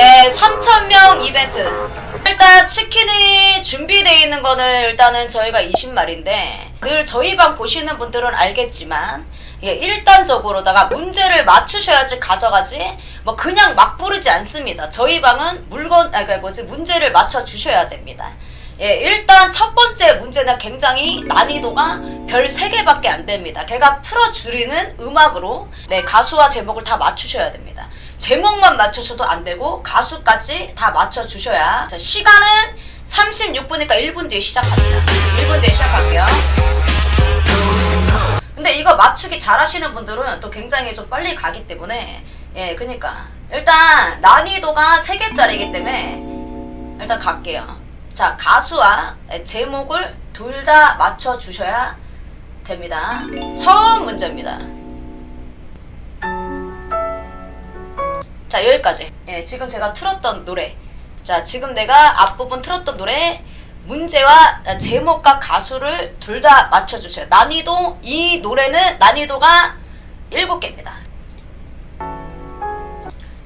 예, 3,000명 이벤트. 일단 치킨이 준비되어 있는 거는 일단은 저희가 20마리인데 늘 저희 방 보시는 분들은 알겠지만 예, 일단적으로다가 문제를 맞추셔야지 가져가지 뭐 그냥 막 부르지 않습니다. 저희 방은 물건 아 그러니까 뭐지 문제를 맞춰 주셔야 됩니다. 예, 일단 첫 번째 문제는 굉장히 난이도가 별 3개밖에 안 됩니다. 걔가 풀어주리는 음악으로 네, 가수와 제목을 다 맞추셔야 됩니다. 제목만 맞추셔도 안 되고 가수까지 다 맞춰주셔야 자, 시간은 36분이니까 1분 뒤에 시작합니다. 1분 뒤에 시작할게요. 근데 이거 맞추기 잘하시는 분들은 또 굉장히 좀 빨리 가기 때문에 예, 그니까 일단 난이도가 3개짜리이기 때문에 일단 갈게요. 자, 가수와 제목을 둘 다 맞춰 주셔야 됩니다. 처음 문제입니다. 자, 여기까지. 예, 지금 제가 틀었던 노래. 자, 지금 내가 앞부분 틀었던 노래 문제와 제목과 가수를 둘 다 맞춰 주세요. 난이도 이 노래는 난이도가 7개입니다.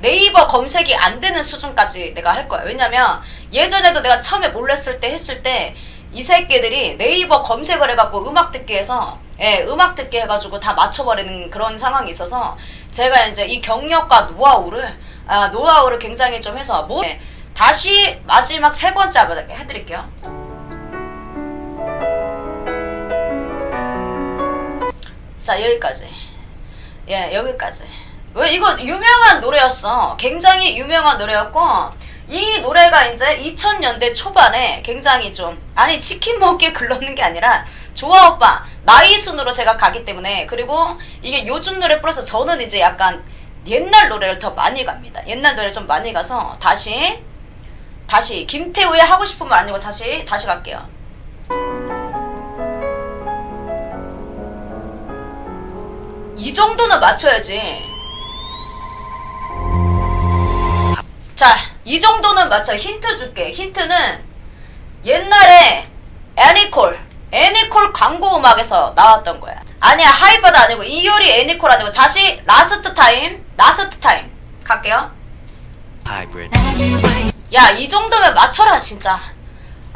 네이버 검색이 안 되는 수준까지 내가 할 거야. 왜냐면 예전에도 내가 처음에 몰랐을 때 했을 때 이 새끼들이 네이버 검색을 해갖고 음악 듣기 해서 예, 음악 듣기 해가지고 다 맞춰버리는 그런 상황이 있어서 제가 이제 이 경력과 노하우를 아, 노하우를 굉장히 좀 해서 뭐 예, 다시 마지막 세 번째 한번 해드릴게요. 자 여기까지. 예 여기까지. 왜 이거 유명한 노래였어. 굉장히 유명한 노래였고 이 노래가 이제 2000년대 초반에 굉장히 좀 아니 치킨 먹기에 글렀는 게 아니라 좋아 오빠 나이 순으로 제가 가기 때문에 그리고 이게 요즘 노래 플러스 저는 이제 약간 옛날 노래를 더 많이 갑니다 옛날 노래 좀 많이 가서 다시 다시 김태우의 하고 싶은 말 아니고 다시 다시 갈게요 이 정도는 맞춰야지. 자, 이 정도는 맞춰. 힌트 줄게. 힌트는 옛날에 애니콜, 애니콜 광고 음악에서 나왔던 거야. 아니야, 하이퍼도 아니고, 이효리 애니콜 아니고, 다시 라스트 타임, 라스트 타임. 갈게요. 야, 이 정도면 맞춰라, 진짜.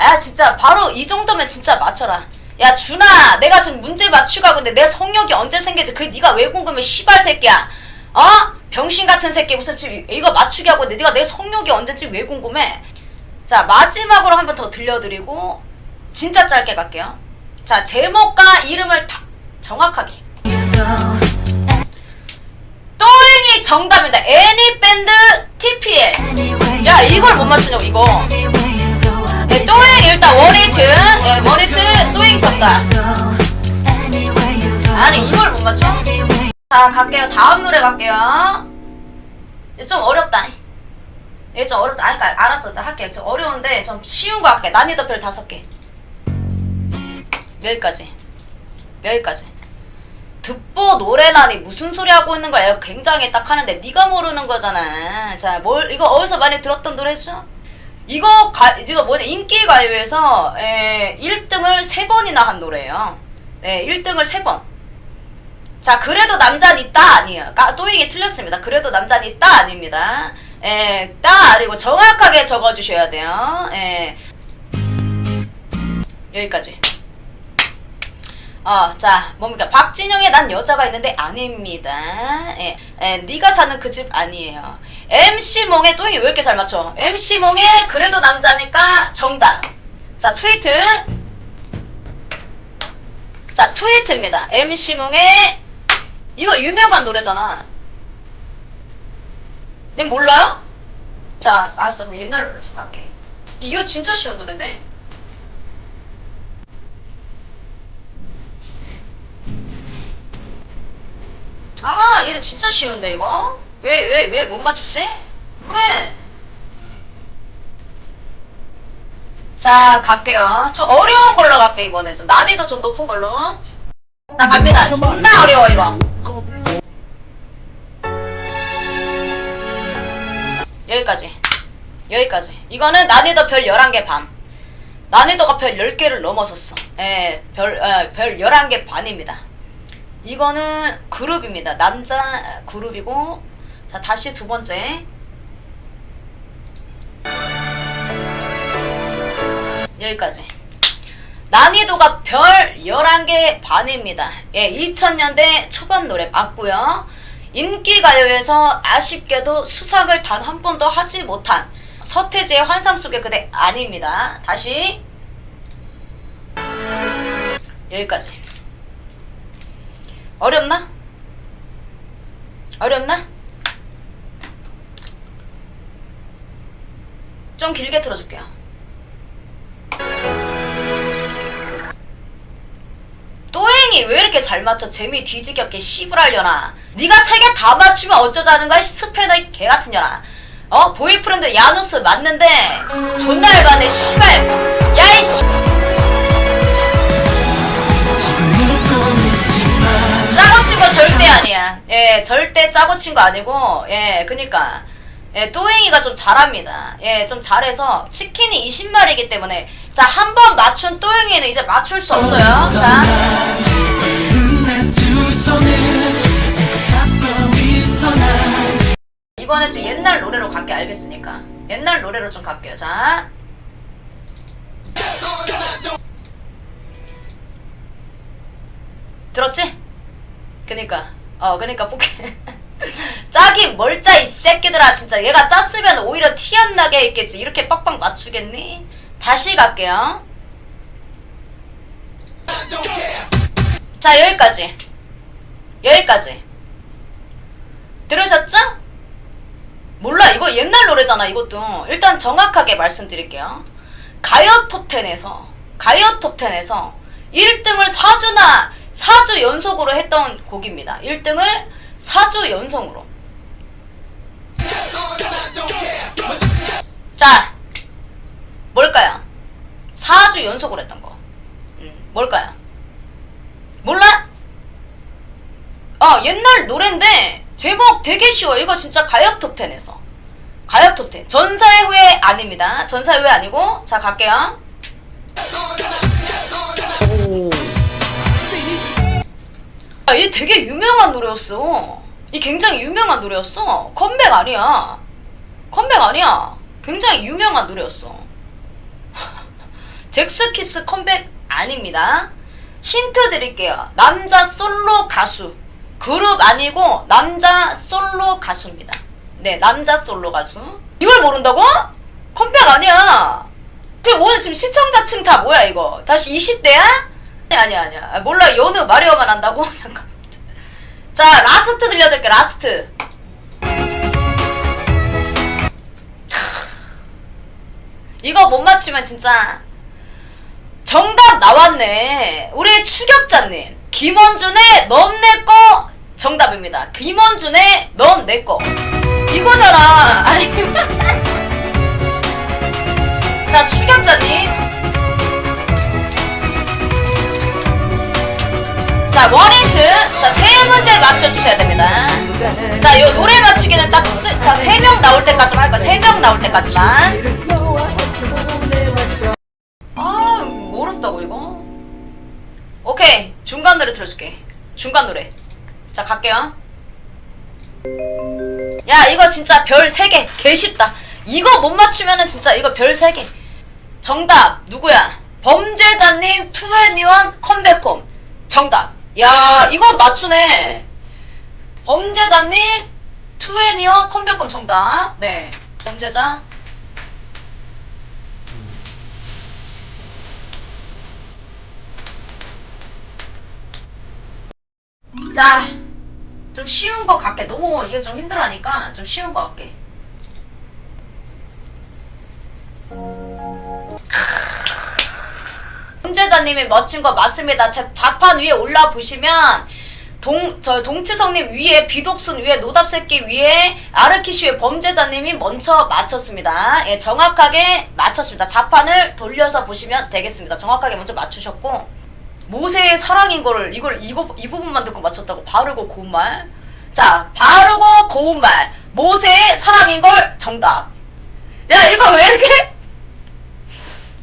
야, 진짜, 바로 이 정도면 진짜 맞춰라. 야, 준아, 내가 지금 문제 맞추고 있는데 내 성욕이 언제 생길지 그게 네가 왜 궁금해, 씨발 새끼야. 어? 병신 같은 새끼 무슨 지금 이거 맞추기 하고 있는데 네가 내 성욕이 언제인지 왜 궁금해? 자, 마지막으로 한 번 더 들려드리고 진짜 짧게 갈게요. 자, 제목과 이름을 다 정확하게. 또잉이 정답입니다. 애니밴드 TPL. 야, 이걸 못 맞추냐고, 이거. 네, 또잉 일단 원히트. 예, 원히트 또잉 정답. 아니, 이걸 못 맞춰? 자, 갈게요. 다음 노래 갈게요. 좀 어렵다. 얘좀 어렵다. 아, 그니까, 알았어. 나 할게. 좀 어려운데, 좀 쉬운 거 할게. 난이도 별 다섯 개. 여기까지. 여기까지. 듣보 노래나니 무슨 소리 하고 있는 거야? 이거 굉장히 딱 하는데 네가 모르는 거잖아. 자, 뭘 이거 어디서 많이 들었던 노래죠? 이거 가 이거 뭐냐 인기 가요에서 에, 1등을 세 번이나 한 노래예요. 네, 1등을 세 번. 자, 그래도 남자는 있다 아니에요. 까, 또 이게 틀렸습니다. 그래도 남자는 있다 아닙니다. 에, 따 아니고 정확하게 적어 주셔야 돼요. 에. 여기까지. 어, 자, 뭡니까? 박진영의 난 여자가 있는데 아닙니다. 예, 예, 네가 사는 그 집 아니에요. MC 몽의 또이왜 이렇게 잘 맞춰? MC 몽의 그래도 남자니까 정답. 자, 트위트. 자, 트위트입니다. MC 몽의 이거 유명한 노래잖아. 네 몰라요? 자, 알았어. 그럼 옛날 노래 좀 할게. 이거 진짜 쉬운 노래인 아, 얘는 진짜 쉬운데, 이거? 왜, 왜, 왜 못 맞추지? 왜? 자, 갈게요. 좀 어려운 걸로 갈게, 이번에. 좀 난이도 좀 높은 걸로. 나 갑니다. 존나 어려워, 이거. 여기까지. 여기까지. 이거는 난이도 별 11개 반. 난이도가 별 10개를 넘어섰어. 예, 별, 예, 별 11개 반입니다. 이거는 그룹입니다. 남자 그룹이고 자 다시 두 번째 여기까지 난이도가 별 11개 반입니다. 예, 2000년대 초반 노래 맞고요. 인기가요에서 아쉽게도 수상을 단 한 번도 하지 못한 서태지의 환상 속의 그대 아닙니다. 다시 여기까지 어렵나? 어렵나? 좀 길게 틀어줄게요. 또행이 왜 이렇게 잘 맞춰? 재미 뒤지게 없게 씨부랄려나. 네가 세 개 다 맞추면 어쩌자는 거야? 스패너 이개 같은 년아. 어? 보이프렌드 야누스 맞는데 존나 열받네 씨발. 야이 씨. 예, 절대 짜고 친 거 아니고, 예, 그니까. 예, 또행이가 좀 잘합니다. 예, 좀 잘해서 치킨이 20마리이기 때문에 자, 한 번 맞춘 또행이는 이제 맞출 수 없어요. 자, 이번에 좀 옛날 노래로 갈게 알겠으니까. 옛날 노래로 좀 갈게요. 자. 들었지? 그니까 어 그니까 포켓. 짜긴 뭘 짜 이 새끼들아. 진짜 얘가 짰으면 오히려 티 안 나게 했겠지. 이렇게 빡빡 맞추겠니? 다시 갈게요. 자 여기까지. 여기까지. 들으셨죠? 몰라. 이거 옛날 노래잖아 이것도. 일단 정확하게 말씀드릴게요. 가요 톱10에서 가요 톱10에서 1등을 4주나 4주 연속으로 했던 곡입니다. 1등을 4주 연속으로. 자 뭘까요? 4주 연속으로 했던 거. 음, 뭘까요? 몰라? 어 옛날 노랜데 제목 되게 쉬워. 이거 진짜 가요 톱10에서. 가요 톱10 전사의 후회 아닙니다. 전사의 후회 아니고. 자 갈게요 아, 얘 되게 유명한 노래였어. 이 굉장히 유명한 노래였어. 컴백 아니야. 컴백 아니야. 굉장히 유명한 노래였어. 잭스키스 컴백 아닙니다. 힌트 드릴게요. 남자 솔로 가수. 그룹 아니고 남자 솔로 가수입니다. 네, 남자 솔로 가수. 이걸 모른다고? 컴백 아니야. 지금 오늘 지금 시청자층 다 뭐야 이거? 다시 20대야? 아니야 아니야 아, 몰라. 연우 마리오만 한다고? 잠깐. 자 라스트 들려드릴게 라스트. 이거 못 맞추면 진짜 정답 나왔네. 우리 추격자님. 김원준의 넌 내꺼 정답입니다. 김원준의 넌 내꺼 이거잖아. 아니. 자 추격자님 자, 원히트. 자, 세 문제 맞춰주셔야 됩니다. 자, 요 노래 맞추기는 딱, 쓰, 자, 세 명 나올 때까지만 할 거야. 세 명 나올 때까지만. 아, 어렵다고, 이거. 오케이. 중간 노래 틀어줄게. 중간 노래. 자, 갈게요. 야, 이거 진짜 별세 개. 개 쉽다. 이거 못 맞추면은 진짜 이거 별세 개. 정답, 누구야? 범죄자님 투애니원 컴백홈. 정답. 야, 이거 맞추네. 범죄자님 투애니원 컴백홈 정답. 네. 범죄자. 자, 좀 쉬운 거 갈게. 너무 이게 좀 힘들어하니까 좀 쉬운 거 갈게. 범죄자님이 멋진 거 맞습니다. 자, 좌판 위에 올라 보시면 동, 저 동치성님 위에 비독순 위에 노답새끼 위에 아르키시 위에 범죄자님이 먼저 맞췄습니다. 예, 정확하게 맞췄습니다. 좌판을 돌려서 보시면 되겠습니다. 정확하게 먼저 맞추셨고 모세의 사랑인 거를 이걸 이거 이 부분만 듣고 맞췄다고 바르고 고운 말. 자, 바르고 고운 말. 모세의 사랑인 걸 정답. 야, 이거 왜 이렇게?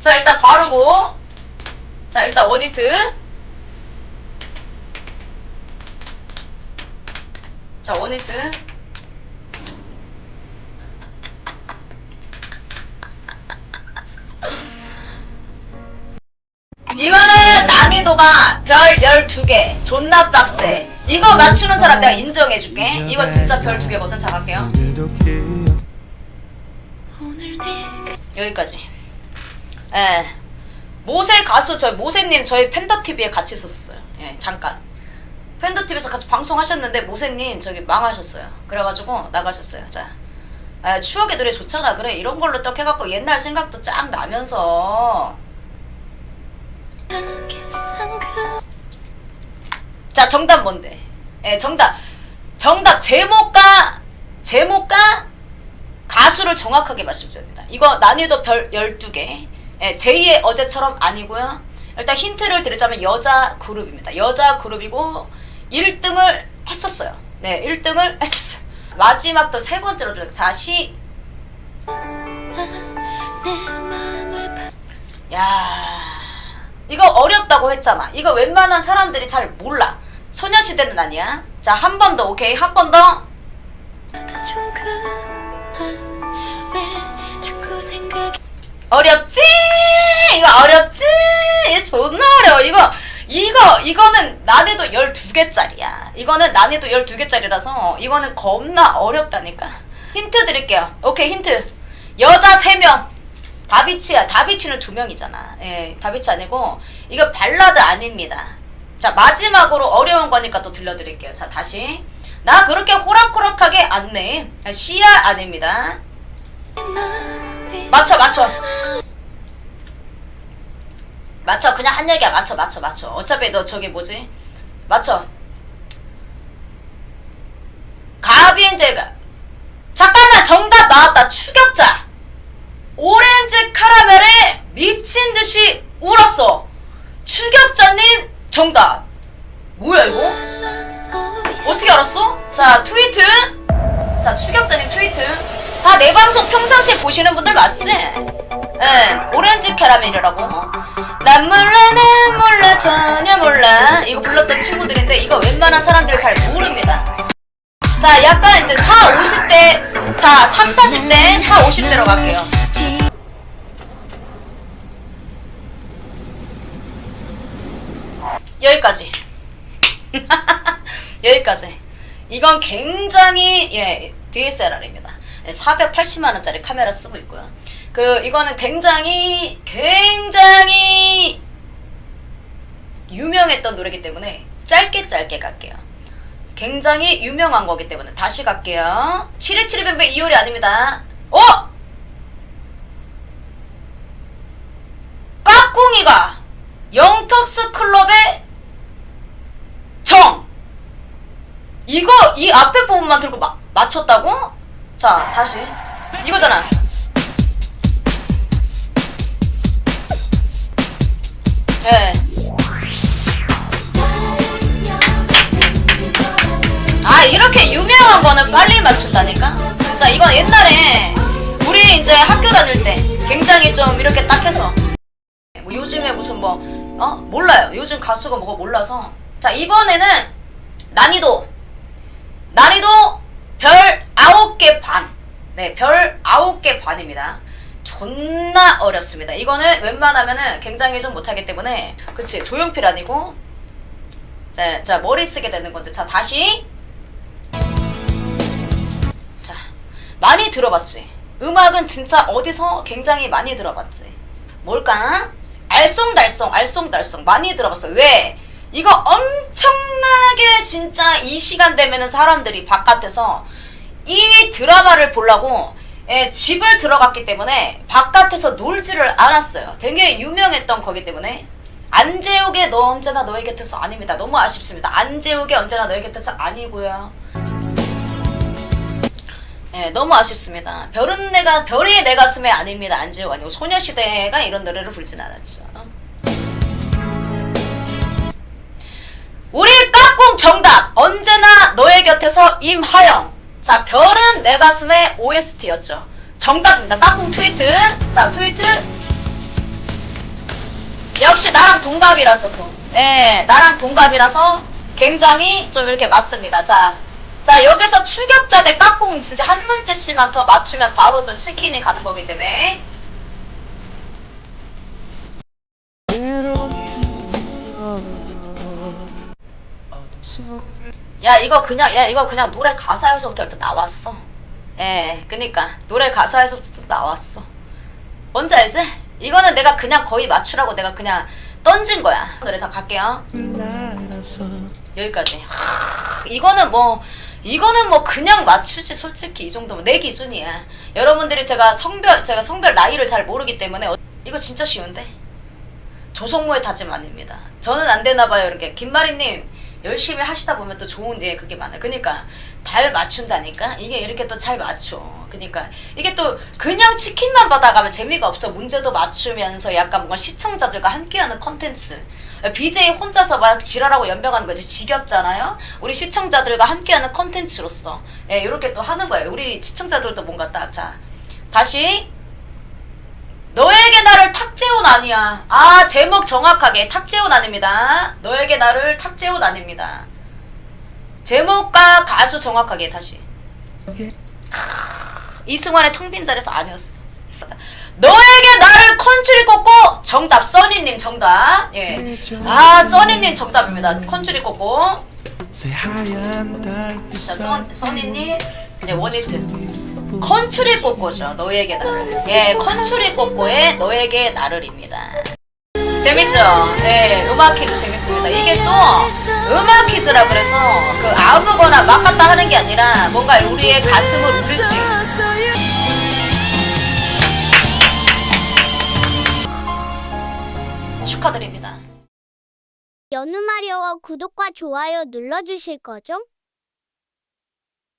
자, 일단 바르고 자 일단 원히트. 자 원히트. 이거는 난이도가 별 12개. 존나 빡세. 이거 맞추는 사람 내가 인정해줄게. 이거 진짜 별 2개거든. 자 갈게요. 여기까지. 예 모세 가수 저희 모세님 저희 팬더TV에 같이 있었어요. 예 잠깐. 팬더TV에서 같이 방송하셨는데 모세님 저기 망하셨어요. 그래가지고 나가셨어요. 자. 아, 추억의 노래 좋잖아. 그래 이런 걸로 딱 해갖고 옛날 생각도 쫙 나면서. 자 정답 뭔데? 예 정답. 정답. 제목과 제목과 가수를 정확하게 말씀드립니다. 이거 난이도 별 12개 예, 제2의 어제처럼 아니고요. 일단 힌트를 드리자면 여자 그룹입니다. 여자 그룹이고 1등을 했었어요. 네 1등을 했었어요. 마지막 또 세 번째로 들어 자시 야 이거 어렵다고 했잖아. 이거 웬만한 사람들이 잘 몰라. 소녀시대는 아니야. 자, 한 번 더, 오케이. 한 번 더. 어렵지? 이거 어렵지? 이거 존나 어려워. 이거, 이거, 이거는 난이도 12개짜리야. 이거는 난이도 12개짜리라서 이거는 겁나 어렵다니까. 힌트 드릴게요. 오케이, 힌트. 여자 3명. 다비치야. 다비치는 두 명이잖아. 예, 다비치 아니고 이거 발라드 아닙니다. 자, 마지막으로 어려운 거니까 또 들려드릴게요. 자, 다시. 나 그렇게 호락호락하게 안 내. 시야 아닙니다. 맞춰, 맞춰. 맞춰. 그냥 한 얘기야. 맞춰, 맞춰, 맞춰. 어차피 너 저기 뭐지? 맞춰. 가빈제가. 잠깐만, 정답 나왔다. 추격자. 오렌지 카라멜에 미친 듯이 울었어. 추격자님 정답. 뭐야 이거? 어떻게 알았어? 자 트위트. 자 추격자님 트위트. 다 내 방송 평상시에 보시는 분들 맞지? 예, 오렌지 캐러멜이라고. 난 몰라, 난 몰라, 전혀 몰라. 이거 불렀던 친구들인데 이거 웬만한 사람들이 잘 모릅니다. 자, 약간 이제 4, 50대, 4, 3, 40대, 4, 50대로 갈게요. 여기까지. 여기까지. 이건 굉장히 예 DSLR입니다. 480만 원짜리 카메라 쓰고 있고요. 그 이거는 굉장히 굉장히 유명했던 노래기 때문에 짧게 짧게 갈게요. 굉장히 유명한 거기 때문에 다시 갈게요. 7272뱀뱀 이효리 아닙니다. 어? 까꿍이가 영턱스 클럽의 정! 이거, 이 앞에 부분만 들고 마, 맞췄다고? 자, 다시. 이거잖아. 유명한 거는 빨리 맞춘다니까? 자, 이건 옛날에 우리 이제 학교 다닐 때 굉장히 좀 이렇게 딱 해서 뭐 요즘에 무슨 뭐, 어? 몰라요. 요즘 가수가 뭐가 몰라서. 자, 이번에는 난이도. 난이도 별 9개 반. 네, 별 9개 반입니다. 존나 어렵습니다. 이거는 웬만하면은 굉장히 좀 못하기 때문에. 그치, 조용필 아니고. 네, 자, 머리 쓰게 되는 건데. 자, 다시. 많이 들어봤지? 음악은 진짜 어디서 굉장히 많이 들어봤지? 뭘까? 알쏭달쏭, 알쏭달쏭 많이 들어봤어. 왜? 이거 엄청나게 진짜 이 시간 되면은 사람들이 바깥에서 이 드라마를 보려고 예, 집을 들어갔기 때문에 바깥에서 놀지를 않았어요. 되게 유명했던 거기 때문에 안재욱의 너 언제나 너의 곁에서 아닙니다. 너무 아쉽습니다. 안재욱의 언제나 너의 곁에서 아니고요. 예, 너무 아쉽습니다. 별은 내가 별이 내 가슴에 아닙니다. 안재욱 아니고 소녀시대가 이런 노래를 부르진 않았죠. 우리 까꿍 정답 언제나 너의 곁에서 임하영. 자 별은 내 가슴에 OST였죠. 정답입니다. 까꿍 트위트. 자 트위트. 역시 나랑 동갑이라서 또. 예, 나랑 동갑이라서 굉장히 좀 이렇게 맞습니다. 자, 자 여기서 추격자 대 까꿍 진짜 한 문제씩만 더 맞추면 바로 는 치킨이 가는 거기 때문에 야 이거 그냥 야 이거 그냥 노래 가사에서부터 일단 나왔어. 예, 그니까 노래 가사에서부터 나왔어. 뭔지 알지? 이거는 내가 그냥 거의 맞추라고 내가 그냥 던진 거야. 노래 다 갈게요. 여기까지. 하, 이거는 뭐 이거는 뭐 그냥 맞추지 솔직히 이 정도면 내 기준이야. 여러분들이 제가 성별 제가 성별 나이를 잘 모르기 때문에 어- 이거 진짜 쉬운데 조성모의 다짐 아닙니다. 저는 안 되나 봐요. 이렇게 김마리님 열심히 하시다 보면 또 좋은 예 그게 많아요. 그러니까 잘 맞춘다니까 이게 이렇게 또 잘 맞춰. 그러니까 이게 또 그냥 치킨만 받아가면 재미가 없어. 문제도 맞추면서 약간 뭔가 시청자들과 함께하는 컨텐츠. BJ 혼자서 막 지랄하고 연병하는 거지 지겹잖아요. 우리 시청자들과 함께하는 컨텐츠로서 예 이렇게 또 하는 거예요. 우리 시청자들도 뭔가 딱 자 다시 너에게 나를 탁재훈 아니야. 아, 제목 정확하게 탁재훈 아닙니다. 너에게 나를 탁재훈 아닙니다. 제목과 가수 정확하게 다시. 크, 이승환의 텅 빈 자리에서 아니었어. 너에게 나를 컨츄리 꽂고 정답 써니님 정답. 예. 아 써니님 정답입니다. 컨츄리 꽂고 자 써, 써니님 이제 원히트. 컨츄리 꼬꼬죠 너에게 나를 예 컨츄리 꼬꼬의 너에게 나를입니다 재밌죠? 네 음악 퀴즈 재밌습니다 이게 또 음악 퀴즈라 그래서 그 아무거나 막 갖다 하는 게 아니라 뭔가 우리의 가슴을 울릴 수 있는 축하드립니다 연우마려워 구독과 좋아요 눌러주실 거죠?